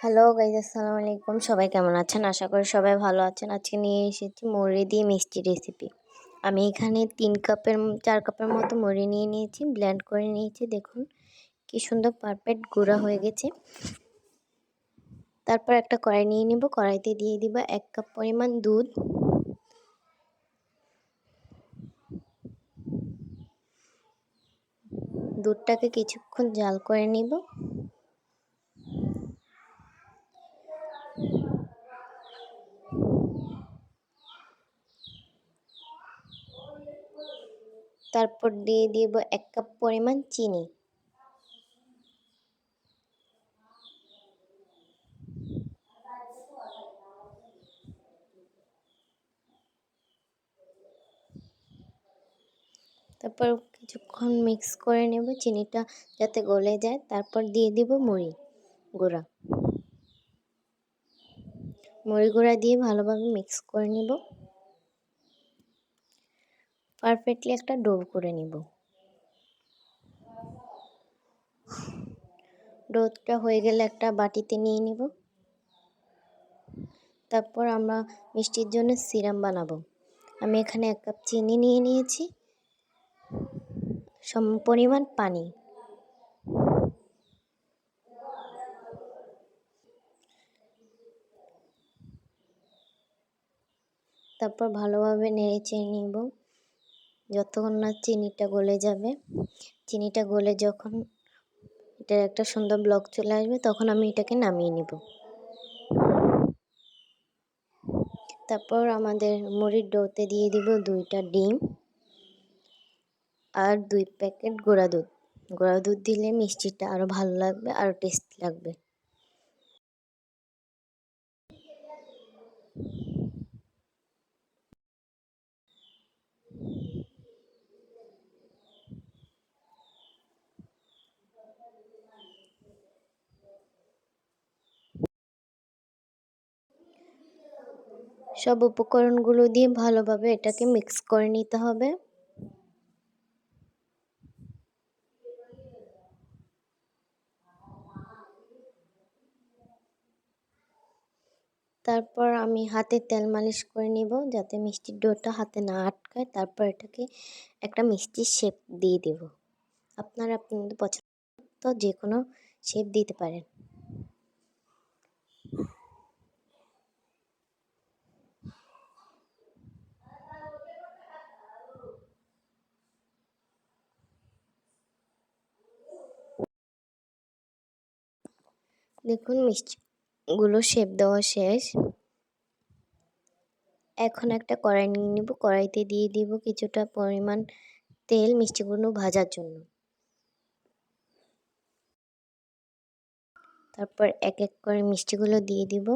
Hello guys আসসালামু আলাইকুম। সবাই কেমন আছেন? আশা করি সবাই ভালো আছেন। আজকে নিয়ে এসেছি মুড়ি দিয়ে মিষ্টি রেসিপি আমি এখানে তিন কাপের, চার কাপের মতো মুড়ি নিয়ে নিয়েছি ব্ল্যান্ড করে নিয়েছি। দেখুন কি সুন্দর পারফেক্ট গুঁড়া হয়ে গেছে। তারপর একটা কড়াই নিয়ে নিব। কড়াইতে দিয়ে দিব এক কাপ পরিমাণ দুধ। দুধটাকে কিছুক্ষণ জাল করে নিব। তারপর দিয়ে দিব এক কাপ পরিমাণ চিনি। তারপর কিছুক্ষণ মিক্স করে নেব চিনিটা যাতে গলে যায়। তারপর দিয়ে দিব মুড়ি গুঁড়া। মুড়ি গুঁড়া দিয়ে ভালোভাবে মিক্স করে নেব। পারফেক্টলি একটা ডো করে নিব। ডোটা হয়ে গেলে একটা বাটিতে নিয়ে নিব। তারপর আমরা মিষ্টির জন্য সিরাম বানাবো। আমি এখানে এক কাপ চিনি নিয়ে নিয়েছি। সম পরিমাণ পানি। তারপর ভালোভাবে নেড়ে চেড়ে নিব। যতক্ষণ না চিনিটা গলে যাবে, চিনিটা গলে যখন এটার একটা সুন্দর ব্লক চলে আসবে, তখন আমি এটাকে নামিয়ে নেব। তারপর আমাদের মুড়ির ডোতে দিয়ে দিব দুইটা ডিম আর দুই প্যাকেট গোড়া দুধ। গোড়া দুধ দিলে মিষ্টিটা আরও ভালো লাগবে আরও টেস্ট লাগবে। সব উপকরণগুলো দিয়ে ভালোভাবে এটাকে মিক্স করে নিতে হবে। তারপর আমি হাতে তেল মালিশ করে নিব যাতে মিষ্টির ডোটা হাতে না আটকায়। তারপর এটাকে একটা মিষ্টির শেপ দিয়ে দেব। আপনারা আপনাদের পছন্দ যে কোনো শেপ দিতে পারেন। দেখুন, মিষ্টিগুলো শেপ দেওয়া শেষ। এখন একটা কড়াই নিয়ে নেব। কড়াইতে দিয়ে দিব কিছুটা পরিমাণ তেল মিষ্টিগুলো ভাজার জন্য। তারপর এক এক করে মিষ্টিগুলো দিয়ে দিব।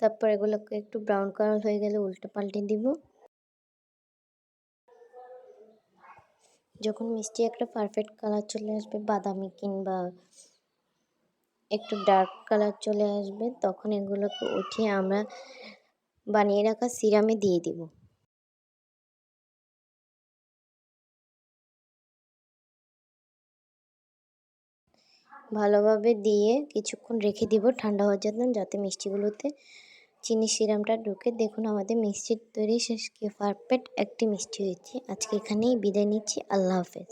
তারপর এগুলোকে একটু ব্রাউন কালার হয়ে গেলে উল্টে পাল্টে দিব। যখন মিষ্টি একটা পারফেক্ট কালার চলে আসবে, বাদামি কিংবা একটু ডার্ক কালার চলে আসবে, তখন এগুলোকে উঠিয়ে আমরা বানিয়ে রাখা সিরামে দিয়ে দিব। ভালোভাবে দিয়ে কিছুক্ষণ রেখে দিব ঠান্ডা হওয়ার জন্য, যাতে মিষ্টিগুলোতে চিনি সিরামটা ঢুকে দেখুন আমাদের মিষ্টির তৈরি শেষ কি পারফেক্ট একটি মিষ্টি হয়েছে। আজকে এখানেই বিদায় নিচ্ছি, আল্লাহ হাফেজ।